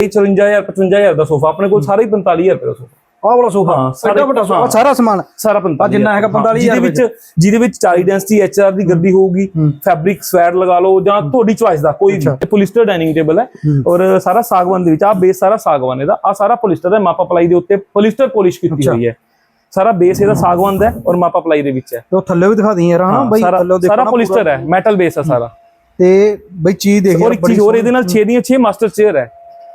54000 55000 ਦਾ sofa ਆਪਣੇ ਕੋਲ ਸਾਰਾ ਹੀ 45000 ਰੁਪਏ ਦਾ ਸੋਫਾ। ਆਹ ਵਾਲਾ ਸੋਫਾ ਸਾਡਾ ਵੱਡਾ ਸੋਫਾ। ਸਾਰਾ ਸਮਾਨ ਸਾਰਾ 45 ਆਹ ਜਿੰਨਾ ਹੈਗਾ 45,000 ਜਿਹਦੇ ਵਿੱਚ ਜਿਹਦੇ ਵਿੱਚ 40 ਡੈਂਸਿਟੀ ਐਚਆਰ ਦੀ ਗੱਦੀ ਹੋਊਗੀ ਫੈਬਰਿਕ ਸਵੈਡ ਲਗਾ ਲਓ ਜਾਂ ਤੁਹਾਡੀ ਚੁਆਇਸ ਦਾ ਕੋਈ ਵੀ ਪੋਲਿਸਟਰ ਡਾਈਨਿੰਗ ਟੇਬਲ ਹੈ। ਔਰ ਸਾਰਾ ਸਾਗਵਾਨ ਦੇ ਵਿੱਚ ਆ ਬੇਸ ਸਾਰਾ ਸਾਗਵਾਨ ਇਹਦਾ ਆ ਸਾਰਾ ਪੋਲਿਸਟਰ ਹੈ ਮਾਪਾ ਪਲਾਈ ਦੇ ਉੱਤੇ ਪੋਲਿਸਟਰ ਪੋਲਿਸ਼ ਕੀਤੀ ਹੋਈ ਹੈ। ਸਾਰਾ ਬੇਸ ਇਹਦਾ ਸਾਗਵਾਨ ਦਾ ਹੈ ਔਰ ਮਾਪਾ ਪਲਾਈ ਦੇ ਵਿੱਚ ਹੈ। ਤੇ ਉਹ ਥੱਲੇ ਵੀ ਦਿਖਾ ਦਈ ਯਾਰ ਬਈ ਥੱਲੇ ਦੇਖੋ ਸਾਰਾ ਪੋਲਿਸਟਰ ਹੈ ਮੈਟਲ ਬੇਸ ਹੈ ਸਾਰਾ। ਤੇ ਬਈ ਚੀਜ਼ ਦੇਖ ਔਰ ਇੱਕ ਚੀਜ਼ ਹੋਰ ਇਹਦੇ ਨਾਲ 6 ਦੀਆਂ 6 ਮਾਸਟਰ ਚੇਅਰ ਹੈ।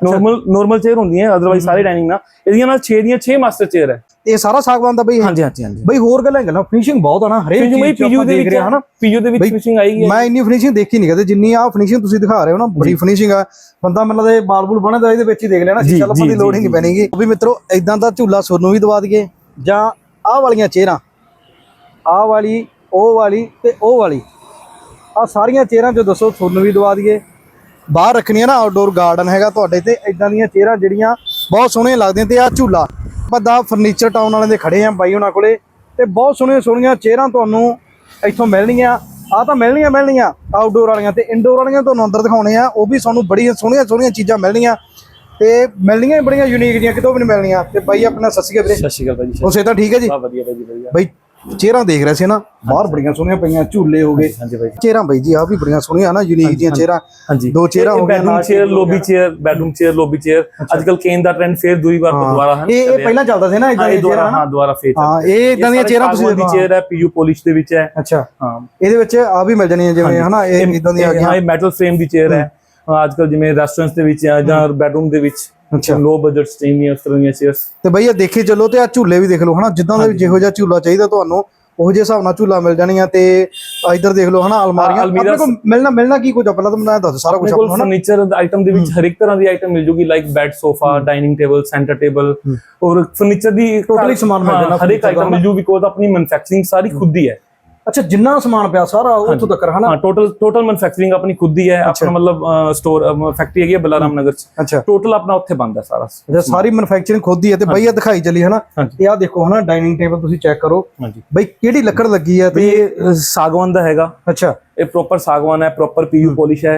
ਨਾਰਮਲ ਨਾਰਮਲ ਚੇਅਰ ਹੁੰਦੀਆਂ ਅਦਰਵਾਈਜ਼ ਸਾਰੇ ਡਾਈਨਿੰਗ ਨਾਲ। ਇਹਦੀਆਂ ਨਾਲ 6 ਦੀਆਂ 6 ਮਾਸਟਰ ਚੇਅਰ ਹੈ। ਇਹ ਸਾਰਾ ਸਾਗਵਾਨ ਦਾ ਬਈ ਹਾਂਜੀ ਹਾਂਜੀ ਹਾਂਜੀ। ਬਈ ਹੋਰ ਗੱਲਾਂ ਗੱਲਾਂ ਫਿਨਿਸ਼ਿੰਗ ਬਹੁਤ ਆ ਨਾ ਹਰੇਕ ਚੀਜ਼ ਪੀਯੂ ਦੇ ਵਿੱਚ ਹਨਾ? ਪੀਯੂ ਦੇ ਵਿੱਚ ਫਿਨਿਸ਼ਿੰਗ ਆਈ ਹੈ। ਮੈਂ ਇੰਨੀ ਫਿਨਿਸ਼ਿੰਗ ਦੇਖੀ ਨਹੀਂ ਕਦੇ ਜਿੰਨੀ ਆ ਫਿਨਿਸ਼ਿੰਗ ਤੁਸੀਂ ਦਿਖਾ ਰਹੇ ਹੋ ਨਾ ਬੜੀ ਫਿਨਿਸ਼ਿੰਗ ਆ। ਬੰਦਾ ਮੈਨੂੰ ਲੱਗਦਾ ਇਹ ਬਾਲ ਬੂਲ ਬਣਦਾ ਇਹਦੇ ਵਿੱਚ ਹੀ ਦੇਖ ਲੈਣਾ ਆਪਾਂ ਜੀ, ਦੀ ਲੋੜ ਹੀ ਨਹੀਂ ਪੈਣੀਗੀ ਉਹ ਵੀ ਮਿੱਤਰੋ ਇਦਾਂ ਦਾ ਝੂਲਾ ਸੋਨੂੰ ਵੀ ਦਵਾ ਦਈਏ ਜਾਂ ਆਹ ਵਾਲੀਆਂ ਚੇਅਰਾਂ ਆਹ ਵਾਲੀ ਉਹ ਵਾਲੀ ਤੇ ਉਹ ਵਾਲੀ। ਆ ਸਾਰੀਆਂ ਚੇਅਰਾਂ ਜੋ ਦੱਸੋ ਤੁਹਾਨੂੰ ਵੀ ਦਵਾ ਦਈਏ। ਬਾਹਰ ਰੱਖਣੀਆਂ ਨਾ ਆਊਟਡੋਰ ਗਾਰਡਨ ਹੈਗਾ ਤੁਹਾਡੇ ਤੇ ਇਦਾਂ ਦੀਆਂ ਚੇਅਰਾਂ ਜਿਹੜੀਆਂ ਬਹੁਤ ਸੋਹਣੀਆਂ ਲੱਗਦੀਆਂ ਤੇ ਆ ਝੂਲਾ। ਪੱਦਾ ਫਰਨੀਚਰ ਟਾਊਨ ਵਾਲਿਆਂ ਦੇ ਖੜੇ ਆ ਬਾਈ ਉਹਨਾਂ ਕੋਲੇ ਤੇ ਬਹੁਤ ਸੋਹਣੀਆਂ ਸੋਹਣੀਆਂ ਚੇਅਰਾਂ ਤੁਹਾਨੂੰ ਇੱਥੋਂ ਮਿਲਣਗੀਆਂ ਆ ਤਾਂ ਮਿਲਣੀਆਂ ਮਿਲਣੀਆਂ ਆਊਟਡੋਰ ਵਾਲੀਆਂ ਤੇ ਇੰਡੋਰ ਵਾਲੀਆਂ ਤੁਹਾਨੂੰ ਅੰਦਰ ਦਿਖਾਉਣੇ ਆ ਉਹ ਵੀ ਤੁਹਾਨੂੰ ਬੜੀਆਂ ਸੋਹਣੀਆਂ ਸੋਹਣੀਆਂ ਚੀਜ਼ਾਂ ਮਿਲਣਗੀਆਂ ਤੇ ਮਿਲਣੀਆਂ ਬੜੀਆਂ ਯੂਨੀਕ ਜੀਆਂ ਕਿਤੋਂ ਵੀ ਨਹੀਂ ਮਿਲਣੀਆਂ। ਤੇ ਬਾਈ ਆਪਣਾ ਸਤਿ ਸ਼੍ਰੀ ਅਕਾਲ ਵੀਰੇ। ਸਤਿ ਸ਼੍ਰੀ ਅਕਾਲ ਭਾਜੀ ਉਸੇ ਤਾਂ ਠੀਕ ਹੈ ਜੀ? ਸਭ ਵਧੀਆ ਭਾਜੀ ਵਧੀਆ। ਬਾਈ ਚੇਅਰਾਂ ਦੇਖ ਰਹੇ ਸੀ ਨਾ ਬਾਹਰ ਬੜੀਆਂ ਸੋਹਣੀਆਂ ਪਈਆਂ ਝੂਲੇ ਹੋ ਗਏ। ਹਾਂਜੀ ਚੇਅਰਾਂ ਬਾਈ ਜੀ ਆ ਵੀ ਬੜੀਆਂ ਸੋਹਣੀਆਂ ਨਾ ਯੂਨੀਕ ਜੀਆਂ ਚੇਅਰਾਂ ਹਾਂਜੀ। ਦੋ ਚੇਅਰਾਂ ਹੋ ਗਈਆਂ bedroom chair lobby chair bedroom chair lobby chair ਅੱਜਕੱਲ ਕੇਨ ਦਾ ਟ੍ਰੈਂਡ ਫੇਰ ਦੂਰੀ ਵਾਰ ਤੋਂ ਦੁਬਾਰਾ ਹੈ ਇਹ ਪਹਿਲਾਂ ਚੱਲਦਾ ਸੀ ਨਾ ਇਦਾਂ ਦੀਆਂ ਚੇਅਰਾਂ ਹਾਂ ਦੁਬਾਰਾ ਫੇਰ ਹਾਂ ਇਹ ਇਦਾਂ ਦੀਆਂ ਚੇਅਰਾਂ ਤੁਸੀਂ ਦੀ ਚੇਅਰ ਹੈ ਪੀਯੂ ਪੋਲਿਸ਼ ਦੇ ਵਿੱਚ ਹੈ। ਅੱਛਾ। ਹਾਂ। ਇਹਦੇ ਵਿੱਚ ਆ ਵੀ ਮਿਲ ਜਾਣੀਆਂ ਜਿਵੇਂ ਹਨਾ ਇਹ ਇਦਾਂ ਦੀਆਂ ਆ ਗਈਆਂ ਹਾਂ ਇਹ ਮੈਟਲ ਫਰੇਮ ਦੀ ਚੇਅਰ ਹੈ। ਅੱਜਕੱਲ ਜਿਵੇਂ ਰੈਸਟੋਰੈਂਟਸ ਦੇ ਵਿੱਚ ਜਾਂ ਬੈਡਰੂਮ ਦੇ ਵਿੱਚ ਅੱਛਾ। ਲੋ ਬਜਟ ਸਟ੍ਰੀਮ ਦੀਆਂ ਇਸ ਤਰ੍ਹਾਂ ਦੀਆਂ ਚੇਅਰਸ ਤੇ ਬਈ ਇਹ ਦੇਖੀ ਚੱਲੋ ਤੇ ਆ ਝੂਲੇ ਵੀ ਦੇਖ ਲਓ ਹਨਾ ਜਿੱਦਾਂ ਦਾ ਵੀ ਜਿਹੋ ਜਿਹਾ ਝੂਲਾ ਚਾਹੀਦਾ ਤੁਹਾਨੂੰ ਉਹੋ ਜਿਹੇ ਹਿਸਾਬ ਨਾਲ ਝੂਲਾ ਮਿਲ ਜਾਣੀਆਂ ਤੇ ਇੱਧਰ ਦੇਖ ਲਓ ਹਨਾ ਅਲਮਾਰੀਆਂ। ਅਲਮੀਰਾ- ਆਪਣੇ ਕੋਲ ਮਿਲਣਾ ਮਿਲਣਾ ਕੀ ਕੁਝ ਪਹਿਲਾਂ ਤਾਂ ਇਹ ਦੱਸ ਸਾਰਾ ਕੁਝ ਆਪਣੇ ਫਰਨੀਚਰ ਆਈਟਮ ਦੇ ਵਿੱਚ ਹਰ ਇੱਕ ਤਰ੍ਹਾਂ ਦੀ ਆਈਟਮ ਮਿਲ ਜੂਗੀ like bed sofa dining table center table ਔਰ ਫਰਨੀਚਰ ਦੀ Totally ਸਮਾਨ ਮਿਲ ਜਾਣਾ ਹਰ ਇੱਕ ਦਾ ਆਈਟਮ ਮਿਲ ਜੂ ਬਿਕੋਜ਼ ਆਪਣੀ ਮੈਨੂਫੈਕਚਰਿੰਗ ਸਾਰੀ ਖੁਦ ਹੀ ਹੈ। ਅੱਛਾ ਜਿੰਨਾ ਸਮਾਨ ਪਿਆ ਸਾਰਾ ਉੱਥੋਂ ਤੱਕ ਹਨਾ? ਹਾਂ ਟੋਟਲ ਟੋਟਲ ਮੈਨੂਫੈਕਚਰਿੰਗ ਆਪਣੀ ਖੁਦ ਹੀ ਹੈ ਆਪਣਾ ਮਤਲਬ ਸਟੋਰ ਫੈਕਟਰੀ ਹੈਗੀ ਹੈ ਬਲਾਰਾਮ ਨਗਰ ਚ। ਅੱਛਾ। ਟੋਟਲ ਆਪਣਾ ਉੱਥੇ ਬੰਦਾ ਸਾਰਾ। ਅੱਛਾ ਸਾਰੀ ਮੈਨੂਫੈਕਚਰਿੰਗ ਖੁਦ ਹੀ ਹੈ ਤੇ ਬਈ ਇਹ ਦਿਖਾਈ ਚੱਲੀ ਹਨਾ। ਤੇ ਆ ਦੇਖੋ ਹਨਾ ਡਾਈਨਿੰਗ ਟੇਬਲ ਤੁਸੀਂ ਚੈੱਕ ਕਰੋ। ਬਈ ਕਿਹੜੀ ਲੱਕੜ ਲੱਗੀ ਹੈ ਤੇ ਇਹ ਸਾਗਵਾਨ ਦਾ ਹੈਗਾ। ਅੱਛਾ। ਇਹ ਪ੍ਰੋਪਰ ਸਾਗਵਾਨ ਹੈ ਪ੍ਰੋਪਰ ਪੀਯੂ ਪੋਲਿਸ਼ ਹੈ।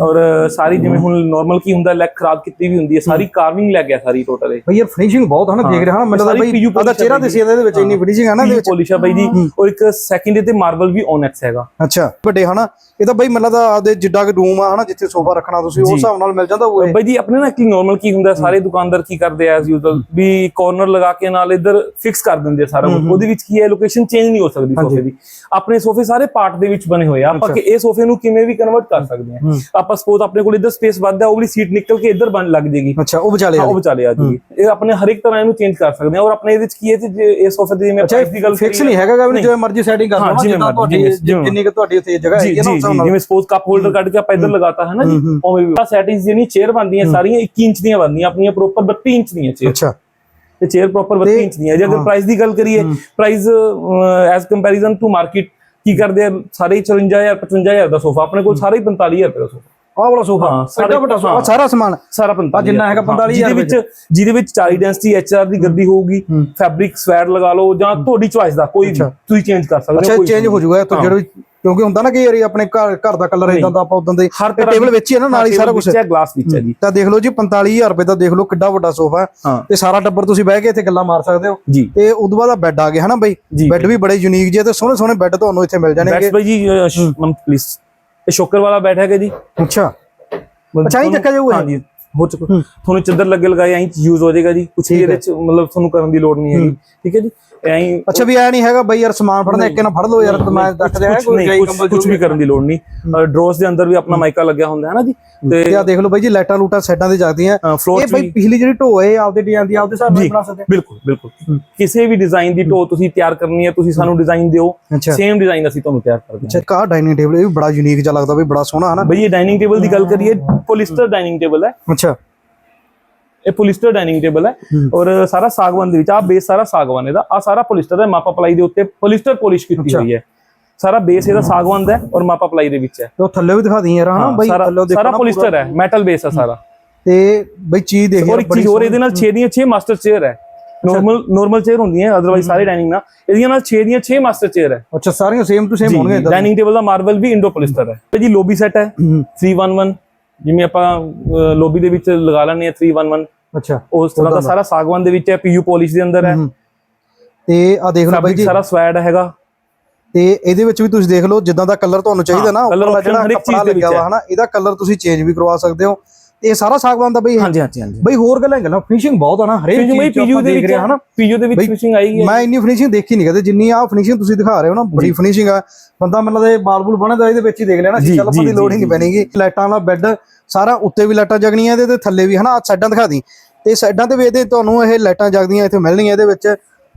ਔਰ ਸਾਰੀ ਜਿਵੇਂ ਹੁਣ ਨਾਰਮਲ ਕੀ ਹੁੰਦਾ ਲੈਗ ਖਰਾਬ ਕੀਤੀ ਵੀ ਹੁੰਦੀ ਹੈ ਸਾਰੀ ਕਾਰਵਿੰਗ ਲੱਗ ਗਿਆ ਸਾਰੀ ਟੋਟਲ ਇਹ। ਬਈ ਇਹ ਫਿਨਿਸ਼ਿੰਗ ਬਹੁਤ ਹਨਾ ਦੇਖ ਰਿਹਾ ਹਨਾ ਮੈਨੂੰ ਲੱਗਦਾ ਬਈ ਉਹਦਾ ਚਿਹਰਾ ਹੈ ਤੇ ਸੀ ਇਹਦੇ ਵਿੱਚ ਇੰਨੀ ਫਿਨਿਸ਼ਿੰਗ ਹੈ ਨਾ ਇਹਦੇ ਵਿੱਚ। ਪੋਲਿਸ਼ ਹੈ ਬਾਈ ਜੀ ਔਰ ਇੱਕ ਸੈਕਿੰਡ ਤੇ ਮਾਰਬਲ ਵੀ ਓਨੈਕਸ ਹੈਗਾ। ਅੱਛਾ ਵੱਡੇ ਹਨਾ ਇਹ ਤਾਂ ਬਈ ਮੈਨੂੰ ਲੱਗਦਾ ਆਪਦੇ ਜਿੱਡਾ ਕਿ ਰੂਮ ਆ ਹਨਾ ਜਿੱਥੇ ਸੋਫਾ ਰੱਖਣਾ ਤੁਸੀਂ ਉਸ ਹਿਸਾਬ ਨਾਲ ਮਿਲ ਜਾਂਦਾ ਉਹ। ਬਾਈ ਜੀ ਆਪਣੇ ਨਾ ਕੀ ਨਾਰਮਲ ਕੀ ਹੁੰਦਾ ਸਾਰੇ ਦੁਕਾਨਦਾਰ ਕੀ ਕਰਦੇ ਐਸ ਯੂਜ਼ਲ ਵੀ ਕਾਰਨਰ ਲਗਾ ਕੇ ਨਾਲ ਇੱਧਰ ਫਿਕਸ ਕਰ ਦਿੰਦੇ ਆ ਸਾਰਾ ਕੁਝ ਉਹਦੇ ਵਿੱਚ ਕੀ ਹੈ ਲੋਕੇਸ਼ਨ ਚੇਂਜ ਨਹੀਂ ਹੋ ਸਕਦੀ ਸੋਫੇ ਦੀ। ਆਪਣੇ ਸੋਫੇ ਸਾਰੇ ਪਾਰਟ ਦੇ ਵਿੱਚ ਬਣੇ ਹੋਏ ਆ। ਆਪਾਂ ਕਿ ਇਹ ਸੋਫੇ ਨੂੰ ਕਿਵੇਂ ਵੀ ਕਨਵਰਟ ਕਰ ਸਕਦੇ ਆ। ਆਪਾਂ ਸਪੋਜ਼ ਆਪਣੇ ਕੋਲ ਇੱਧਰ ਸਪੇਸ ਵੱਧ ਹੈ ਉਹ ਵਾਲੀ ਸੀਟ ਨਿਕਲ ਕੇ ਇੱਧਰ ਬਣ ਲੱਗ ਜੇਗੀ। ਅੱਛਾ ਉਹ ਵਿਚਾਲੇ ਹਾਂ ਉਹ ਵਿਚਾਲੇ ਆ ਜੂਗੀ ਇਹ ਆਪਣੇ ਹਰ ਇੱਕ ਤਰ੍ਹਾਂ ਇਹਨੂੰ ਚੇਂਜ ਕਰ ਸਕਦੇ ਆ। ਔਰ ਆਪਣੇ ਇਹਦੇ ਵਿੱਚ ਕੀ ਹੈ ਜੇ ਇਹ ਸੋਫੇ ਦੀ ਜਿਵੇਂ ਪ੍ਰਾਈਸ ਦੀ ਗੱਲ ਫਿਕਸ ਨਹੀਂ ਹੈਗਾ ਵੀ ਜਿਵੇਂ ਮਰਜ਼ੀ ਸੈਟਿੰਗ ਕਰ ਹਾਂ, ਲਓ ਨਾ, ਜਿਵੇਂ ਜਿੱਦਾਂ ਮਰਜ਼ੀ, ਤੁਹਾਡੀ ਜਿੰਨੀ ਕਿ ਤੁਹਾਡੀ ਉੱਥੇ ਜਗ੍ਹਾ ਜੀ ਹੈਗੀ ਹੈ ਨਾ ਜੀ ਉਸ ਹਿਸਾਬ ਜੀ ਨਾਲ। ਜਿਵੇਂ ਸਪੋਜ਼ ਕੱਪ ਹੋਲਡਰ ਕੱਢ ਕੇ ਆਪਾਂ ਇੱਧਰ ਲਗਾਤਾ ਹੈ ਨਾ ਜੀ ਉਵੇਂ ਵੀ ਆ ਸੈਟਿੰਗਸ ਜਿਹੜੀਆਂ ਚੇਅਰ ਬਣਦੀਆਂ ਸਾਰੀਆਂ 21 ਇੰਚ ਦੀਆਂ ਬਣਦੀਆਂ ਆਪਣੀਆਂ ਪ੍ਰੋਪਰ 32 ਇੰਚ ਦੀਆਂ ਚੇਅਰ ਅੱਛਾ। ਤੇ ਚੇਅਰ ਪ੍ਰੋਪਰ 32 ਇੰਚ ਦੀ ਹੈ ਜੇ ਅਗਰ ਪ੍ਰਾਈਸ ਦੀ ਗੱਲ ਕਰੀਏ price as comparison to market ਕੀ ਕਰਦੇ ਆ? ਸਾਰੇ ਹੀ 54000 55000 ਦਾ ਸੋਫਾ। ਆਪਣੇ ਕੋਲ ਸਾਰੇ ਹੀ 45000 ਰੁਪਏ ਦਾ ਸੋਫਾ। ਆਹ ਵਾਲਾ ਸੋਫਾ ਐਡਾ ਵੱਡਾ ਸੋਫਾ? ਸਾਰਾ ਸਮਾਨ। ਸਾਰਾ 45 ਜਿੰਨਾ ਹੈਗਾ 45,000 ਜਿਹਦੇ ਵਿੱਚ ਜਿਹਦੇ ਵਿੱਚ 40 ਡੈਂਸਿਟੀ ਐਚਆਰ ਦੀ ਗੱਦੀ ਹੋਊਗੀ ਫੈਬਰਿਕ ਸਵੈਡ ਲਗਾ ਲਓ ਜਾਂ ਤੁਹਾਡੀ ਚੁਆਇਸ ਦਾ ਕੋਈ ਵੀ ਤੁਸੀਂ ਚੇਂਜ ਕਰ ਸਕਦੇ ਹੋ ਕੋਈ ਚੇਂਜ ਹੋ ਜਾਊਗਾ ਤੋਂ ਜਿਹੜਾ ਵੀ ਕਿਉਂਕਿ ਹੁੰਦਾ ਨਾ ਕਿ ਯਾਰ ਇਹ ਆਪਣੇ ਘਰ ਘਰ ਦਾ ਕਲਰ ਇਦਾਂ ਦਾ ਆਪਾਂ ਉਦਾਂ ਦੇ ਹਰ ਟੇਬਲ ਵਿੱਚ ਹੀ ਹੈ ਨਾ ਨਾਲ ਹੀ ਸਾਰਾ ਕੁਝ ਹੈ। ਗਲਾਸ ਵਿੱਚ ਹੈ ਜੀ। ਤਾਂ ਦੇਖ ਲਓ ਜੀ 45000 ਰੁਪਏ ਦਾ ਦੇਖ ਲਓ ਕਿੱਡਾ ਵੱਡਾ ਸੋਫਾ ਹੈ। ਹਾਂ। ਤੇ ਸਾਰਾ ਟੱਬਰ ਤੁਸੀਂ ਬਹਿ ਕੇ ਇੱਥੇ ਗੱਲਾਂ ਮਾਰ ਸਕਦੇ ਹੋ। ਜੀ। ਤੇ ਉਦੋਂ ਬਾਅਦ ਬੈੱਡ ਆ ਗਏ ਹਨਾ ਬਈ? ਜੀ। ਬੈੱਡ ਵੀ ਬੜੇ ਯੂਨੀਕ ਜਿਹੇ ਤੇ ਸੋਹਣੇ ਸੋਹਣੇ ਬੈੱਡ ਤੁਹਾਨੂੰ ਇੱਥੇ ਮਿਲ ਜਾਣਗੇ। ਬੈਟਸ ਭਾਈ ਜੀ ਪਲੀਜ਼ ਇਹ ਸ਼ੋਕਰ ਵਾਲਾ ਬੈਠ ਹੈਗਾ ਜੀ। ਅੱਛਾ। ਅੱਛਾ ਹੀ ਚੱਕਿਆ ਜਾਊਗਾ? ਹਾਂਜੀ। ਹੋ ਚੁੱਕਾ ਤੁਹਾਨੂੰ ਚੱਦਰ ਲੱਗੇ ਲਗਾਏ ਐਂ ਯੂਜ਼ ਹੋ ਜਾਏਗਾ ਜੀ। ਕੁਝ ਇਹਦੇ ਚ ਮਤਲਬ ਤੁਹਾਨੂੰ ਕਰਨ ਦੀ ਲੋੜ ਨਹੀਂ ਹੈਗੀ। ਠੀਕ ਹੈ ਜੀ? ਐਂ ਅੱਛਾ ਵੀ ਐ ਨਹੀਂ ਹੈਗਾ ਬਈ ਯਾਰ ਸਮਾਨ ਫੜਨਾ ਇੱਕ ਨਾ ਫੜ ਲਓ ਯਾਰ ਮੈਂ ਰੱਖ ਦਿਆਂ ਕੋਈ ਕੁਝ ਵੀ ਕਰਨ ਦੀ ਲੋੜ ਨਹੀਂ। ਡਰੋਸ ਦੇ ਅੰਦਰ ਵੀ ਆਪਣਾ ਮਾਈਕਾ ਲੱਗਿਆ ਹੁੰਦਾ ਹੈ ਨਾ ਜੀ? ਤੇ ਆ ਦੇਖ ਲਓ ਬਈ ਜੀ ਲਾਈਟਾਂ ਲੂਟਾਂ ਸਾਈਡਾਂ ਤੇ ਜਗਦੀਆਂ। ਇਹ ਬਈ ਪਿਛਲੀ ਜਿਹੜੀ ਢੋ ਹੈ ਆਪਦੇ ਡਿਜ਼ਾਈਨ ਦੀ ਆਪਦੇ ਹਿਸਾਬ ਨਾਲ ਬਣਾ ਸਕਦੇ ਬਿਲਕੁਲ ਬਿਲਕੁਲ। ਕਿਸੇ ਵੀ ਡਿਜ਼ਾਈਨ ਦੀ ਢੋ ਤੁਸੀਂ ਤਿਆਰ ਕਰਨੀ ਹੈ ਤੁਸੀਂ ਸਾਨੂੰ ਡਿਜ਼ਾਈਨ ਦਿਓ। ਸੇਮ ਡਿਜ਼ਾਈਨ ਅਸੀਂ ਤੁਹਾਨੂੰ ਤਿਆਰ ਕਰਦੇ ਹਾਂ ਅੱਛਾ ਕਾ ਡਾਈਨਿੰਗ ਟੇਬਲ ਇਹ ਵੀ ਬੜਾ ਯੂਨੀਕ ਜਿਹਾ ਲੱਗਦਾ ਬਈ ਬੜਾ ਸੋਹਣਾ ਹਨਾ ਬਈ ਇਹ ਡਾਈਨਿੰਗ ਟੇਬਲ ਦੀ ਗੱਲ ਕਰੀਏ ਪੋਲਿਸਟਰ ਡਾਈਨਿੰਗ ਟੇਬਲ ਹੈ। ਇਹ ਪੋਲਿਸਟਰ ਡਾਈਨਿੰਗ ਟੇਬਲ ਹੈ। ਔਰ ਸਾਰਾ ਸਾਗਵਾਨ ਦੇ ਵਿੱਚ ਆ ਬੇਸ ਸਾਰਾ ਸਾਗਵਾਨ ਇਹਦਾ। ਆ ਸਾਰਾ ਪੋਲਿਸਟਰ ਹੈ ਮਾਪਾ ਪਲਾਈ ਦੇ ਉੱਤੇ ਪੋਲਿਸਟਰ ਪੋਲਿਸ਼ ਕੀਤੀ ਹੋਈ ਹੈ। ਸਾਰਾ ਬੇਸ ਇਹਦਾ ਸਾਗਵਾਨ ਦਾ ਹੈ ਔਰ ਮਾਪਾ ਪਲਾਈ ਦੇ ਵਿੱਚ ਹੈ। ਤੇ ਉਹ ਥੱਲੇ ਵੀ ਦਿਖਾ ਦਈ ਯਾਰ ਬਈ ਥੱਲੇ ਦੇਖੋ ਸਾਰਾ ਪੋਲਿਸਟਰ ਹੈ ਮੈਟਲ ਬੇਸ ਹੈ ਸਾਰਾ। ਤੇ ਬਈ ਚੀਜ਼ ਦੇਖ ਔਰ ਇੱਕ ਚੀਜ਼ ਹੋਰ ਇਹਦੇ ਨਾਲ 6 ਦੀਆਂ 6 ਮਾਸਟਰ ਚੇਅਰ ਹੈ। ਨਾਰਮਲ ਨਾਰਮਲ ਚੇਅਰ ਹੁੰਦੀਆਂ ਅਦਰਵਾਈਜ਼ ਸਾਰੇ ਡਾਈਨਿੰਗ ਨਾਲ। ਇਹਦੀਆਂ ਨਾਲ 6 ਦੀਆਂ 6 ਮਾਸਟਰ ਚੇਅਰ ਹੈ। ਅੱਛਾ ਸਾਰੀਆਂ ਸੇਮ ਟੂ ਸੇਮ ਹੋਣਗੀਆਂ ਇਦਾਂ ਡਾਈਨਿੰਗ ਟੇਬਲ ਦਾ ਮਾਰਬਲ ਵੀ ਇੰਡੋ ਪੋਲਿਸਟਰ ਹੈ। ਜੀ ਲੋਬੀ ਸੈਟ ਹੈ। 311 ਜਿਵੇਂ ਆਪਾਂ ਲੋਬੀ ਦੇ ਵਿੱਚ ਲਗਾ ਲੈਂਦੇ ਆ 311 ਅੱਛਾ ਉਸ ਤਰ੍ਹਾਂ ਦਾ ਸਾਰਾ ਸਾਗਵਾਨ ਦੇ ਵਿੱਚ ਹੈ ਪੀਯੂ ਪਾਲਿਸ਼ ਦੇ ਅੰਦਰ ਹੈ। ਤੇ ਆ ਦੇਖ ਲਓ ਬਾਈ ਜੀ। ਸਾਰਾ ਸਵੈਡ ਹੈਗਾ। ਤੇ ਇਹਦੇ ਵਿੱਚ ਵੀ ਤੁਸੀਂ ਦੇਖ ਲਓ ਜਿੱਦਾਂ ਦਾ ਕਲਰ ਤੁਹਾਨੂੰ ਚਾਹੀਦਾ ਨਾ ਹਾਂ, colour ਉੱਪਰਲਾ option ਜਿਹੜਾ ਕੱਪੜਾ ਲੱਗਿਆ ਵਾ ਹਨਾ ਇਹਦਾ ਕਲਰ ਤੁਸੀਂ ਚੇਂਜ ਵੀ ਕਰਵਾ ਸਕਦੇ ਹੋ। ਤੇ ਇਹ ਸਾਰਾ ਸਾਗਵਾਨ ਦਾ ਬਈ? ਹਾਂਜੀ ਹਾਂਜੀ ਹਾਂਜੀ। ਬਈ ਹੋਰ ਗੱਲਾਂ ਗੱਲਾਂ ਫਿਨਿਸ਼ਿੰਗ ਬਹੁਤ ਆ ਨਾ ਹਰੇਕ ਚੀਜ਼ ਪੀਯੂ ਦੇ ਵਿੱਚ ਹਨਾ ਪੀਯੂ ਦੇ ਵਿੱਚ ਫਿਸ਼ਿੰਗ ਆਈ ਹੈ। ਮੈਂ ਇੰਨੀ ਫਿਨਿਸ਼ਿੰਗ ਦੇਖੀ ਨਹੀਂ ਕਦੇ ਜਿੰਨੀ ਆ ਫਿਨਿਸ਼ਿੰਗ ਤੁਸੀਂ ਦਿਖਾ ਰਹੇ ਹੋ ਨਾ ਬੜੀ ਫਿਨਿਸ਼ਿੰਗ ਆ। ਬੰਦਾ ਲੱਗਦਾ ਇਹ ਬਾਲ ਬੁਲ ਬਣਦਾ ਇਹਦੇ ਵਿੱਚ ਹੀ ਦੇਖ ਲੈਣਾ ਸ਼ੀਸ਼ਾ ਲੱਭਣ ਦੀ ਲੋੜ ਹੀ ਨਹੀਂ ਪੈਣੀਗੀ ਲਾਈਟਾਂ ਵਾਲਾ ਬੈੱਡ ਸਾਰਾ ਉੱਤੇ ਵੀ ਲਾਈਟਾਂ ਜਗਣੀਆਂ ਇਹਦੇ ਤੇ ਥੱਲੇ ਵੀ ਹਨਾ ਸਾਈਡਾਂ ਦਿਖਾ ਦੀ। ਤੇ ਸਾਈਡਾਂ ਤੇ ਵੀ ਇਹਦੇ ਤੁਹਾਨੂੰ ਇਹ ਲਾਈਟਾਂ ਜਗਦੀਆਂ ਇੱਥੇ ਮਿਲਣਗੀਆਂ ਇਹਦੇ ਵਿੱਚ।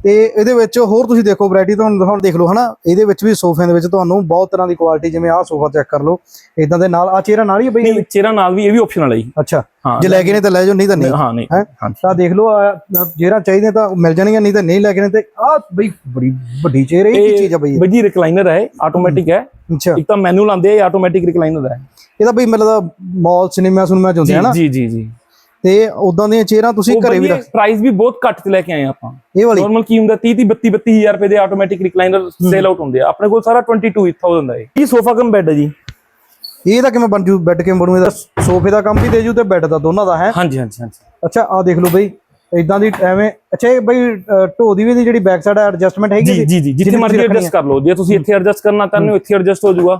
ਤੇ ਇਹਦੇ ਵਿੱਚ ਹੋਰ ਤੁਸੀਂ ਦੇਖੋ ਵੈਰਾਈਟੀ ਤੁਹਾਨੂੰ ਦਿਖਾਉਣ ਦੇਖ ਲਓ ਹਨਾ? ਇਹਦੇ ਵਿੱਚ ਵੀ ਸੋਫਿਆਂ ਦੇ ਵਿੱਚ ਤੁਹਾਨੂੰ ਬਹੁਤ ਤਰ੍ਹਾਂ ਦੀ ਕੁਆਲਿਟੀ ਜਿਵੇਂ ਆਹ ਸੋਫਾ ਚੈੱਕ ਕਰ ਲਓ। ਇਦਾਂ ਦੇ ਨਾਲ ਆ ਚੇਅਰਾਂ ਨਾਲ ਹੀ ਬਈ? ਨਹੀਂ ਚਿਹਰਾ ਨਾਲ ਵੀ ਇਹ ਵੀ ਆਪਸ਼ਨਲ ਹੈ। ਜੀ ਅੱਛਾ ਜੇ ਲੈ ਕੇ ਨੇ ਤਾਂ ਲੈ ਜਾਓ ਨਹੀਂ ਤਾਂ ਨਹੀਂ। ਹਾਂ ਨਹੀਂ ਤਾਂ ਦੇਖ ਲਓ ਜਿਹੜਾ ਚਾਹੀਦੇ ਤਾਂ ਮਿਲ ਜਾਣਗੀਆਂ ਨਹੀਂ ਤਾਂ ਨਹੀਂ ਲੈ ਕੇ ਨੇ ਤੇ ਆ ਬਈ ਬੜੀ ਵੱਡੀ ਚੇਅਰ ਇਹ ਚੀਜ਼ ਆ ਬਈ? ਬਈ ਜੀ ਰਿਕਲਾਈਨਰ ਹੈ ਆਟੋਮੈਟਿਕ ਹੈ। ਅੱਛਾ। ਇੱਕ ਤਾਂ ਮੈਨੂਅਲ ਆਉਂਦੇ ਆ ਆਟੋਮੈਟਿਕ ਰਿਕਲਾਈਨਰ ਹੈ। ਇਹਦਾ ਬਈ ਲੱਗਦਾ ਮਾਲ ਸਿਨੇਮਾ ਸੁਨਮਾ ਚ ਹੁੰਦੇ ਆ ਨਾ? ਜੀ ਜੀ ਜੀ। ਤੇ ਉਦਾਂ ਦੀਆਂ ਚੇਅਰਾਂ ਤੁਸੀਂ ਘਰੇ ਵੀ ਰੱਖ ਪ੍ਰਾਈਸ ਵੀ ਬਹੁਤ ਘੱਟ ਤੇ ਲੈ ਕੇ ਆਏ ਆਪਾਂ। ਇਹ ਵਾਲੀ? ਨਾਰਮਲ ਕੀ ਹੁੰਦਾ 30 30 32 32000 ਰੁਪਏ ਦੇ ਆਟੋਮੈਟਿਕ ਰਿਕਲਾਈਨਰ ਸੇਲ ਆਊਟ ਹੁੰਦੇ ਆ। ਆਪਣੇ ਕੋਲ ਸਾਰਾ 22000 ਦਾ ਹੈ ਇਹ। ਸੋਫਾ ਕਮ ਬੈੱਡ ਹੈ ਜੀ? ਇਹ ਤਾਂ ਕਿਵੇਂ ਬਣ ਜੂ ਬੈੱਡ ਕਿਵੇਂ ਬਣੂ ਇਹਦਾ ਸੋਫੇ ਦਾ ਕੰਮ ਵੀ ਦੇ ਜੂ ਤੇ ਬੈੱਡ ਦਾ ਦੋਨਾਂ ਦਾ ਹੈ? ਹਾਂਜੀ ਹਾਂਜੀ ਹਾਂਜੀ। ਅੱਛਾ ਆ ਦੇਖ ਲਓ ਬਈ ਇਦਾਂ ਦੀ ਐਵੇਂ ਅੱਛਾ ਇਹ ਬਈ ਢੋ ਦੀ ਵੀ ਇਹਦੀ ਜਿਹੜੀ ਬੈਕ ਸਾਈਡ ਐਡਜਸਟਮੈਂਟ ਹੈਗੀ ਜੀ ਜੀ ਜੀ ਜਿੱਥੇ ਮਰਜ਼ੀ ਐਡਜਸਟ ਕਰ ਲਓ। ਜੇ ਤੁਸੀਂ ਇੱਥੇ ਐਡਜਸਟ ਕਰਨਾ ਚਾਹੁੰਦੇ ਹੋ। ਇੱਥੇ ਐਡਜਸਟ ਹੋ ਜਾਊਗਾ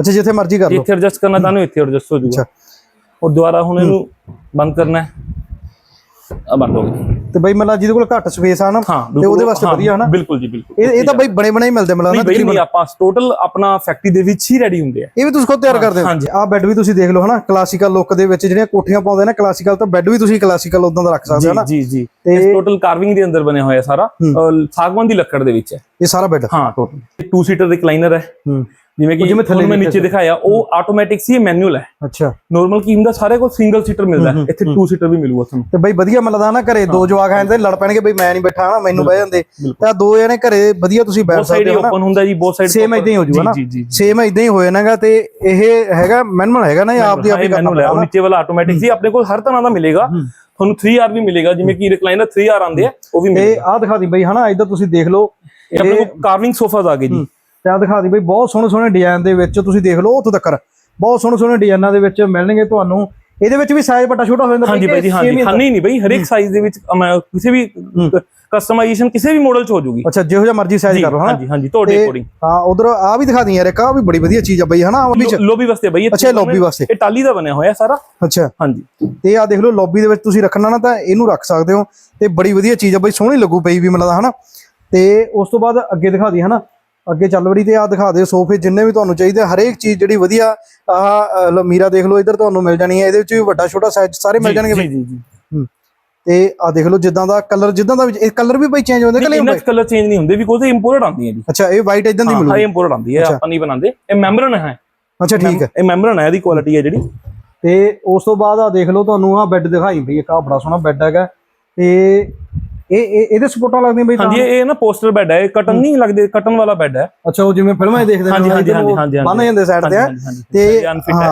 ਅੱਛਾ ਜਿੱਥੇ ਮਰਜ਼ੀ ਕਰ ਲਓ। ਇੱਥੇ ਐਡਜਸਟ ਕਰਨਾ ਚਾਹੁੰਦੇ ਹੋ ਇੱਥੇ ਐਡਜਸਟ ਹੋ ਜਾਊਗਾ ਉਹ ਦੁਬਾਰਾ ਹੁਣ ਇਹਨੂੰ ਬੰਦ ਕਰਨਾ ਹੈ। ਆ ਬੰਦ ਹੋ ਗਿਆ ਤੇ ਬਈ ਮਤਲਬ ਜਿਹਦੇ ਕੋਲ ਘੱਟ ਸਪੇਸ ਆ ਨਾ ਤੇ ਉਹਦੇ ਵਾਸਤੇ ਹਾਂ, ਵਧੀਆ ਹਨਾ? ਬਿਲਕੁਲ ਜੀ ਬਿਲਕੁਲ। ਇਹ ਇਹ ਤਾਂ ਬਈ ਬਣੇ ਬਣੇ ਹੀ ਮਿਲਦੇ ਨਹੀਂ ਨਾ ਨਹੀਂ ਆਪਾਂ ਟੋਟਲ ਆਪਣਾ ਫੈਕਟਰੀ ਦੇ ਵਿੱਚ ਹੀ ਰੈਡੀ ਹੁੰਦੇ ਆ। ਇਹ ਵੀ ਤੁਸੀਂ ਖੁਦ ਤਿਆਰ ਕਰਦੇ ਹੋ? ਹਾਂਜੀ। ਆਹ ਬੈੱਡ ਵੀ ਤੁਸੀਂ ਦੇਖ ਲਓ ਹਨਾ? ਕਲਾਸੀਕਲ ਲੁੱਕ ਦੇ ਵਿੱਚ ਜਿਹੜੀਆਂ ਕੋਠੀਆਂ ਪਾਉਂਦੇ ਨੇ ਕਲਾਸੀਕਲ ਤਾਂ ਬੈੱਡ ਵੀ ਤੁਸੀਂ ਕਲਾਸੀਕਲ ਉਦਾਂ ਦਾ ਰੱਖ ਸਕਦੇ ਹੋ ਨਾ ਜੀ ਜੀ। ਤੇ- ਟੋਟਲ ਕਾਰਵਿੰਗ ਦੇ ਅੰਦਰ ਬਣਿਆ ਹੋਇਆ ਸਾਰਾ। ਸਾਗਵਾਨ ਦੀ ਲੱਕੜ ਦੇ ਵਿੱਚ ਹੈ। ਇਹ ਸਾਰਾ ਬੈੱਡ ਹਾਂ ਟੋਟਲ 2 ਸੀਟਰ ਰਿਕਲਾਈਨਰ ਹੈ। ਹੂੰ। ਜਿਵੇਂ ਕਿ ਜਿਵੇਂ ਥੱਲੇ ਮੈਂ ਨੀਚੇ ਦਿਖਾਇਆ ਉਹ ਆਟੋਮੈਟਿਕ ਸੀ ਇਹ ਮੈਨੂਅਲ ਹੈ। ਅੱਛਾ। ਨਾਰਮਲ ਕੀ ਹੁੰਦਾ ਸਾਰੇ ਕੋਲ ਸਿੰਗਲ ਸੀਟਰ ਮਿਲਦਾ ਇੱਥੇ 2 ਸੀਟਰ ਵੀ ਮਿਲੂਗਾ ਤੁਹਾਨੂੰ। ਤੇ ਬਈ ਵਧੀਆ ਮਿਲਦਾ ਨਾ ਘਰੇ ਦੋ ਜਵਾਕ ਆਏ ਤੇ ਲੜ ਪੈਣਗੇ ਬਈ ਮੈਂ ਨਹੀਂ ਬੈਠਾ ਨਾ ਮੈਨੂੰ ਬਹਿ ਜਾਂਦੇ। ਤਾਂ ਦੋ ਜਣੇ ਘਰੇ ਵਧੀਆ ਤੁਸੀਂ ਬੈਠ ਸਕਦੇ ਹੋ ਨਾ। ਓਪਨ ਹੁੰਦਾ ਜੀ ਬਹੁਤ ਸਾਈਡ ਸੇਮ ਇਦਾਂ ਹੀ ਹੋ ਜੂਗਾ ਨਾ। ਸੇਮ ਇਦਾਂ ਹੀ ਹੋ ਜਾਣਾਗਾ ਤੇ ਇਹ ਹੈਗਾ ਮੈਨੂਅਲ ਹੈਗਾ ਨਾ ਇਹ ਆਪ ਦੀ ਆਪ ਕਰਨਾ ਉਹ ਨੀਚੇ ਵਾਲਾ ਆਟੋਮੈਟਿਕ ਸੀ ਆਪਣੇ ਕੋਲ ਹਰ ਤਰ੍ਹਾਂ ਦਾ ਮਿਲੇਗਾ। ਤੁਹਾਨੂੰ 3R ਵੀ ਮਿਲੇਗਾ ਜਿਵੇਂ ਕਿ ਰਿਕਲਾਈਨਰ 3R ਆਉਂਦੇ ਆ ਉਹ ਵੀ ਮਿਲੇਗਾ। ਤੇ ਆਹ ਦਿਖਾ ਦੀ ਬਈ ਹਨਾ ਇਧਰ ਤੁਸੀਂ ਦੇਖ ਲਓ। ਇਹ ਆਪਣੇ ਕੋਲ ਕਾਰਵਿੰਗ ਸੋਫਾਜ਼ ਆ ਗਏ ਜੀ। ਤੇ ਆਹ ਦਿਖਾ ਦੀ ਬਈ ਬਹੁਤ ਸੋਹਣੇ ਸੋਹਣੇ ਡਿਜ਼ਾਈਨ ਦੇ ਵਿੱਚ ਤੁਸੀਂ ਦੇਖ ਲਓ ਉੱਥੋਂ ਤੱਕ ਬਹੁਤ ਸੋਹਣੇ ਸੋਹਣੇ ਡਿਜ਼ਾਈਨਾਂ ਦੇ ਵਿੱਚ ਮਿਲਣਗੇ ਤੁਹਾਨੂੰ। ਇਹਦੇ ਵਿੱਚ ਵੀ ਸਾਈਜ਼ ਵੱਡਾ ਛੋਟਾ ਹੋ ਜਾਂਦਾ ਹਾਂਜੀ ਬਾਈ ਜੀ ਹਾਂਜੀ ਹਾਂ ਨਹੀਂ ਬਾਈ ਹਰ ਇੱਕ ਸਾਈਜ਼ ਦੇ ਵਿੱਚ ਕਿਸੇ ਵੀ ਕਸਟਮਾਈਜ਼ੇਸ਼ਨ ਕਿਸੇ ਵੀ ਮਾਡਲ ਚ ਹੋ ਜੂਗੀ। ਅੱਛਾ ਜਿਹੋ ਜਿਹਾ ਮਰਜ਼ੀ ਸਾਈਜ਼ ਕਰ ਲਓ ਹਾਂਜੀ ਹਾਂਜੀ ਤੁਹਾਡੇ ਅਕੋਰਡਿੰਗ ਹਾਂ ਉਧਰ ਆ ਵੀ ਦਿਖਾ ਦੀ ਯਾਰ ਇੱਕ ਆ ਵੀ ਬੜੀ ਵਧੀਆ ਚੀਜ਼ ਆ ਬਈ ਹਨਾ ਉਹ ਵੀ ਚ- ਲੋਬੀ ਵਾਸਤੇ ਬਾਈ ਅੱਛਾ, lobby ਵਾਸਤੇ। ਇਹ ਟਾਲੀ ਦਾ ਬਣਿਆ ਹੋਇਆ ਸਾਰਾ। ਅੱਛਾ। ਹਾਂਜੀ। ਤੇ ਆ ਦੇਖ ਲਓ ਲੌਬੀ ਦੇ ਵਿੱਚ ਤੁਸੀਂ ਰੱਖਣਾ ਨਾ ਤਾਂ ਇਹਨੂੰ ਰੱਖ ਸਕਦੇ ਹੋ। ਤੇ ਬੜੀ ਵਧੀਆ ਚੀਜ਼ ਆ ਬਈ ਸੋਹਣੀ ਲੱਗੂ ਪਈ ਵੀ ਮੈਨੂੰ ਲੱਗਦਾ ਹਨਾ? ਤੇ ਉਸ ਤੋਂ ਬਾਅਦ ਅੱਗੇ ਦਿਖਾ ਦੀ ਹਨਾ? ਅੱਗੇ ਚੱਲ ਵੜੀ ਤੇ ਆ ਦਿਖਾ ਦਿਓ ਸੋਫੇ ਜਿੰਨੇ ਵੀ ਤੁਹਾਨੂੰ ਚਾਹੀਦੇ ਆ, ਹਰੇਕ ਚੀਜ਼ ਜਿਹੜੀ ਵਧੀਆ ਆਹ ਅ, ਲਓ, ਮੀਰਾ ਦੇਖ ਲਓ ਇੱਧਰ ਤੁਹਾਨੂੰ ਮਿਲ ਜਾਣੀ ਹੈ। ਇਹਦੇ ਵਿੱਚ ਵੀ ਵੱਡਾ ਛੋਟਾ ਸਾਈਜ਼ ਸਾਰੇ ਮਿਲ ਜਾਣਗੇ ਜੀ ਜੀ ਜੀ। ਹੂੰ। ਤੇ ਆ ਦੇਖ ਲਓ ਜਿੱਦਾਂ ਦਾ ਕਲਰ ਜਿੱਦਾਂ ਦਾ ਵੀ- ਇਹ ਕਲਰ ਵੀ ਬਈ ਚੇਂਜ ਹੁੰਦੇ ਕਿ ਨਹੀਂ ਕਲਰ ਚੇਂਜ ਨਹੀਂ ਹੁੰਦੇ ਬਿਕੋਜ਼ ਇਹ ਇੰਪੋਰਟ ਆਉਂਦੀਆਂ ਜੀ। ਅੱਛਾ ਇਹ ਵਾਈਟ ਇਦਾਂ ਦੀ ਹਾਂ ਮਿਲੂ ਇਹ ਇੰਪੋਰਟ ਆਉਂਦੀ ਹੈ ਆਪਾਂ ਨਹੀਂ ਬਣਾਉਂਦੇ। ਇਹ ਮੈਂਬਰਨ ਹੈ। ਅੱਛਾ ਠੀਕ ਹੈ। ਇਹ ਮੈਂਬਰਨ ਹੈ ਇਹਦੀ ਕੁਆਲਿਟੀ ਹੈ ਜਿਹੜੀ। ਤੇ ਉਸ ਤੋਂ ਬਾਅਦ ਆ ਦੇਖ ਲਓ ਤੁਹਾਨੂੰ ਆ ਬੈੱਡ ਦਿਖਾਈ ਬਈ ਇੱਕ ਆ ਬੜਾ ਸੋਹਣਾ ਬੈੱਡ ਹੈਗਾ। ਤੇ ਇਹ ਇਹ ਇਹਦੇ ਸਪੋਰਟਾਂ ਲੱਗਦੀਆਂ ਬਈ ਹਾਂਜੀ ਇਹ ਨਾ ਪੋਸਟਰ ਬੈੱਡ ਹੈ ਇਹ ਕਟਨ ਨਹੀਂ ਲੱਗਦੇ ਕਟਨ ਵਾਲਾ ਬੈੱਡ ਹੈ। ਅੱਛਾ ਉਹ ਜਿਵੇਂ ਫਿਲਮਾਂ 'ਚ ਦੇਖਦੇ ਨੇ ਹਾਂਜੀ, ਹਾਂਜੀ, ਹਾਂਜੀ, ਬੰਨ ਜਾਂਦੇ ਸਾਈਡ ਤੇ ਤੇ ਹੈ।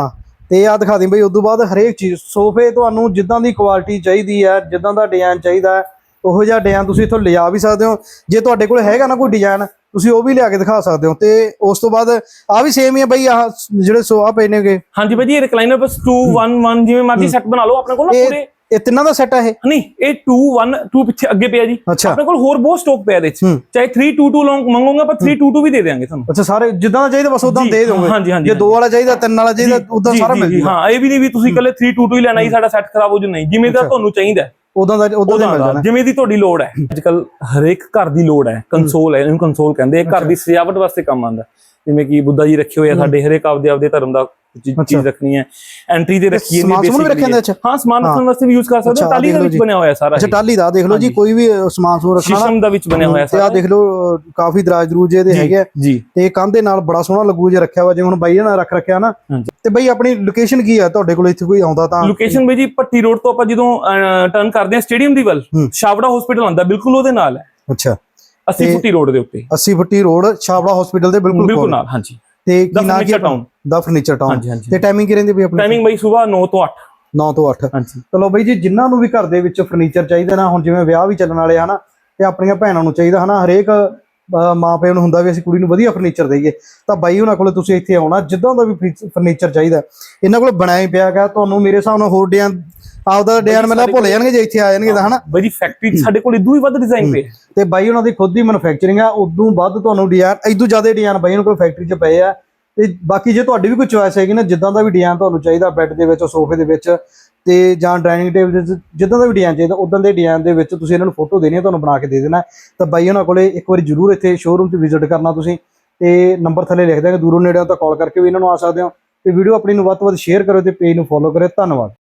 ਤੇ ਆ ਦਿਖਾ ਦੇ ਬਈ ਉਸ ਤੋਂ ਬਾਅਦ ਹਰੇਕ ਚੀਜ਼ ਸੋਫੇ ਤੁਹਾਨੂੰ ਜਿੱਦਾਂ ਦੀ ਕੁਆਲਿਟੀ ਚਾਹੀਦੀ ਹੈ ਜਿੱਦਾਂ ਦਾ ਡਿਜ਼ਾਈਨ ਚਾਹੀਦਾ ਹੈ ਉਹੋ ਜਿਹਾ ਡਿਜ਼ਾਈਨ ਤੁਸੀਂ ਇੱਥੋਂ ਲਿਜਾ ਵੀ ਸਕਦੇ ਹੋ। ਜੇ ਤੁਹਾਡੇ ਕੋਲ ਹੈਗਾ ਨਾ ਕੋਈ ਡਿਜ਼ਾਈਨ ਤੁਸੀਂ ਉਹ ਵੀ ਲਿਆ ਕੇ ਦਿਖਾ ਸਕਦੇ ਹੋ। ਤੇ ਉਸ ਤੋਂ ਬਾਅਦ ਆ ਵੀ ਸੇਮ ਹੀ ਹੈ ਬਈ ਆਹ ਜਿਹੜੇ ਸੋ ਆ ਪਏ ਨੇਗੇ। ਹਾਂਜੀ ਭਾਜੀ ਇਹ ਰਿਕਲਾਈਨਰ ਬਸ 2 1 1 ਜਿਵੇਂ ਮਰਜ਼ੀ ਸੈੱਟ ਬਣਾ ਲਓ ਆਪਣੇ ਕੋਲ ਨਾ ਪੂਰੇ ਇਹ ਤਿੰਨਾਂ ਦਾ ਸੈੱਟ ਹੈ ਇਹ? ਨਹੀਂ ਇਹ 2 1 2 ਪਿੱਛੇ ਅੱਗੇ ਪਿਆ ਜੀ। ਆਪਣੇ ਕੋਲ ਹੋਰ ਬਹੁਤ ਸਟਾਕ ਪਿਆ ਇਹਦੇ ਚ। ਚਾਹੇ 3 2 2 ਲੌਂਗ ਮੰਗੋਗੇ ਪਰ 3 2 2 ਵੀ ਦੇ ਦੇਵਾਂਗੇ ਤੁਹਾਨੂੰ। ਅੱਛਾ ਸਾਰੇ ਜਿੱਦਾਂ ਦਾ ਚਾਹੀਦਾ ਬਸ ਉਦਾਂ ਦੇ ਦੋਗੇ ਜੇ ਦੋ ਵਾਲਾ ਚਾਹੀਦਾ ਤਿੰਨ ਵਾਲਾ ਚਾਹੀਦਾ ਉਦਾਂ ਸਾਰਾ ਮਿਲ ਜੂਗਾ। ਹਾਂ ਇਹ ਵੀ ਨਹੀਂ ਵੀ ਤੁਸੀਂ ਕੱਲੇ 3 2 2 ਹੀ ਲੈਣਾ ਹੀ। ਸਾਡਾ ਸੈੱਟ ਖਰਾਬ ਹੋ ਜੂ। ਨਹੀਂ ਜਿਵੇਂ ਦਾ ਤੁਹਾਨੂੰ ਚਾਹੀਦਾ ਉਦਾਂ ਦਾ ਉਦਾਂ ਦੇ ਮਿਲ ਦਾ ਜਾਣਾ। ਜਿਵੇਂ ਦੀ ਤੁਹਾਡੀ ਲੋੜ ਹੈ। ਅੱਜ ਕੱਲ ਹਰੇਕ ਘਰ ਦੀ ਲੋੜ ਹੈ। ਕੰਸੋਲ ਹੈ ਇਹਨੂੰ ਕੰਸੋਲ ਕਹਿੰਦੇ ਆ। ਘਰ ਦੀ ਸਜਾਵਟ ਵਾਸਤੇ ਕੰਮ ਆਉਂਦਾ। ਜਿਵੇਂ ਕਿ ਬੁੱਧਾ ਜੀ ਰੱਖੇ ਹੋਏ ਆ ਸਾਡੇ ਹਰੇਕ ਆਪਦੇ ਆਪਦੇ ਧਰਮ ਦਾ ਚੀਜ਼ ਰੱਖਣੀ ਹੈ ਐਂਟਰੀ ਤੇ ਰੱਖੀ ਸਮਾਨ ਸਮੂਨ ਵੀ ਰੱਖਿਆ ਹੁੰਦਾ ਅੱਛਾ ਹਾਂ ਸਮਾਨ ਰੱਖਣ ਵਾਸਤੇ ਵੀ ਯੂਜ਼ ਕਰ ਸਕਦੇ ਹੋ ਟਾਲੀ ਦੇ ਵਿੱਚ ਜੀ। ਬਣਿਆ ਹੋਇਆ ਸਾਰਾ ਅੱਛਾ ਟਾਲੀ ਦਾ ਦੇਖ ਲਓ ਜੀ ਕੋਈ ਵੀ ਸਮਾਨ ਸਮੂਨ ਰੱਖਣਾ ਸ਼ੀਸ਼ਮ ਦਾ ਵਿੱਚ ਬਣਿਆ ਹੋਇਆ ਤੇ ਆ ਸਾਰਾ ਦੇਖ ਲਓ ਕਾਫੀ ਦਰਾਜ ਦਰੂਜ ਇਹਦੇ ਹੈਗੇ ਆ। ਜੀ। ਤੇ ਕੰਧ ਦੇ ਨਾਲ ਬੜਾ ਸੋਹਣਾ ਲੱਗੂ ਜੇ ਰੱਖਿਆ ਵਾ ਜਿਵੇਂ ਹੁਣ ਬਾਈ ਨੇ ਰੱਖ ਰੱਖਿਆ ਨਾ। ਤੇ ਬਈ ਆਪਣੀ ਲੋਕੇਸ਼ਨ ਕੀ ਆ ਤੁਹਾਡੇ ਕੋਲ ਇੱਥੇ ਕੋਈ ਆਉਂਦਾ ਤਾਂ? ਲੋਕੇਸ਼ਨ ਬਈ ਜੀ ਪੱਟੀ ਰੋਡ ਤੋਂ ਆਪਾਂ ਜਦੋਂ ਟਰਨ ਕਰਦੇ ਹਾਂ ਸਟੇਡੀਅਮ ਦੀ ਵੱਲ ਹੂੰ। ਸ਼ਾਵੜਾ ਹਸਪੀਟਲ ਆਉਂਦਾ ਬਿਲਕੁਲ ਉਹਦੇ ਨਾਲ ਹੈ। ਅੱਛਾ। 80 ਫੁੱਟੀ ਰੋਡ ਦੇ ਉੱਤੇ। 80 ਫੁੱਟੀ ਰੋਡ ਛਾਬੜਾ ਹਸਪੀਟਲ ਦੇ ਬਿਲਕੁਲ ਬਿਲਕੁਲ ਕੋਲ। ਨਾਲ ਹਾਂਜੀ। ਤੇ ਕੀ ਨਾਂ ਕੀ town। ਦਾ ਫਰਨੀਚਰ ਟਾਊਨ ਤੇ ਟਾਈਮਿੰਗ ਕੀ ਰਹਿੰਦੀ ਬਈ ਆਪਣੀ? ਟਾਈਮਿੰਗ ਬਈ ਸਵੇਰ 9 ਤੋਂ 8 9 ਤੋਂ 8 ਹਾਂਜੀ। ਚਲੋ ਬਈ ਜੀ ਜਿਨ੍ਹਾਂ ਨੂੰ ਵੀ ਘਰ ਦੇ ਵਿੱਚ ਫਰਨੀਚਰ ਚਾਹੀਦਾ ਨਾ ਹੁਣ ਜਿਵੇਂ ਵਿਆਹ ਵੀ ਚੱਲਣ ਵਾਲੇ ਹਨਾ ਤੇ ਆਪਣੀਆਂ ਭੈਣਾਂ ਨੂੰ ਚਾਹੀਦਾ ਹਨਾ ਹਰੇਕ ਅਹ ਮਾਂ ਪਿਓ ਨੂੰ ਹੁੰਦਾ ਵੀ ਅਸੀਂ ਕੁੜੀ ਨੂੰ ਵਧੀਆ ਫਰਨੀਚਰ ਦੇਈਏ। ਤਾਂ ਬਾਈ ਉਹਨਾਂ ਕੋਲੇ ਤੁਸੀਂ ਇੱਥੇ ਆਉਣਾ ਜਿੱਦਾਂ ਦਾ ਵੀ ਫਰਨੀਚਰ ਚਾਹੀਦਾ। ਇਹਨਾਂ ਕੋਲ ਬਣਾਇਆ ਹੀ ਪਿਆ ਗਾ ਤੁਹਾਨੂੰ ਮੇਰੇ ਹਿਸਾਬ ਨਾਲ ਹੋਰ ਡਿਜ਼ਾਈਨ ਆਪਦਾ ਡਿਜ਼ਾਈਨ ਮੈਨੂੰ ਭੁੱਲ ਜਾਣਗੇ ਜੇ ਇੱਥੇ ਆ ਜਾਣਗੇ ਤਾਂ ਹਨਾ। ਬਈ ਫੈਕਟਰੀ ਸਾਡੇ ਕੋਲ ਇਦੋਂ ਹੀ ਵੱਧ ਡਿਜ਼ਾਈਨ ਪਏ। ਤੇ ਬਾਈ ਉਹਨਾਂ ਦੀ ਖੁਦ ਦੀ ਮੈਨੂਫੈਕਚਰਿੰਗ ਆ, ਉਦੋਂ ਵੱਧ ਤੁਹਾਨੂੰ ਡਿਜ਼ਾਈਨ ਇਦੋਂ ਜ਼ਿਆਦਾ ਡਿਜ਼ਾਈਨ ਬਾਈ ਉਹਨਾਂ ਕੋਲ ਫੈਕਟਰੀ 'ਚ ਪਏ ਆ। ਤੇ ਬਾਕੀ ਜੇ ਤੁਹਾਡੀ ਵੀ ਕੋਈ ਚੁਆਇਸ ਹੈਗੀ ਨਾ, ਜਿੱਦਾਂ ਦਾ ਵੀ ਡਿਜ਼ਾਈਨ ਤੁਹਾਨੂੰ ਚਾਹੀਦਾ ਬੈੱਡ ਦੇ ਵਿੱਚ, ਸੋਫੇ ਦੇ ਵਿੱਚ, ਤੇ ਜਾਂ ਡਾਈਨਿੰਗ ਟੇਬਲ ਦੇ ਜਿੱਦਾਂ ਦਾ ਵੀ ਡਿਜ਼ਾਈਨ ਚਾਹੀਦਾ ਉਦਾਂ ਦੇ ਡਿਜ਼ਾਈਨ ਦੇ ਵਿੱਚ ਤੁਸੀਂ ਇਹਨਾਂ ਨੂੰ ਫੋਟੋ ਦੇਣੀ ਹੈ ਤੁਹਾਨੂੰ ਬਣਾ ਕੇ ਦੇ ਦੇਣਾ। ਤਾਂ ਬਾਈ ਉਹਨਾਂ ਕੋਲੇ ਇੱਕ ਵਾਰੀ ਜਰੂਰ ਇੱਥੇ ਸ਼ੋਰੂਮ 'ਚ ਵਿਜ਼ਿਟ ਕਰਨਾ ਤੁਸੀਂ, ਤੇ ਨੰਬਰ ਥੱਲੇ ਲਿਖ ਦਾਂਗੇ ਦੂਰੋਂ ਨੇੜਿਓਂ ਤਾਂ ਕਾਲ ਕਰਕੇ ਵੀ ਇਹਨਾਂ ਨੂੰ ਆ ਸਕਦੇ ਹੋ। ਤੇ ਵੀਡੀਓ ਆਪਣੀ ਨੂੰ ਵੱਧ ਤੋਂ ਵੱਧ ਸ਼ੇਅਰ ਕਰੋ ਤੇ ਪੇਜ ਨੂੰ ਫੋਲੋ ਕਰਿਓ। ਧੰਨਵਾਦ।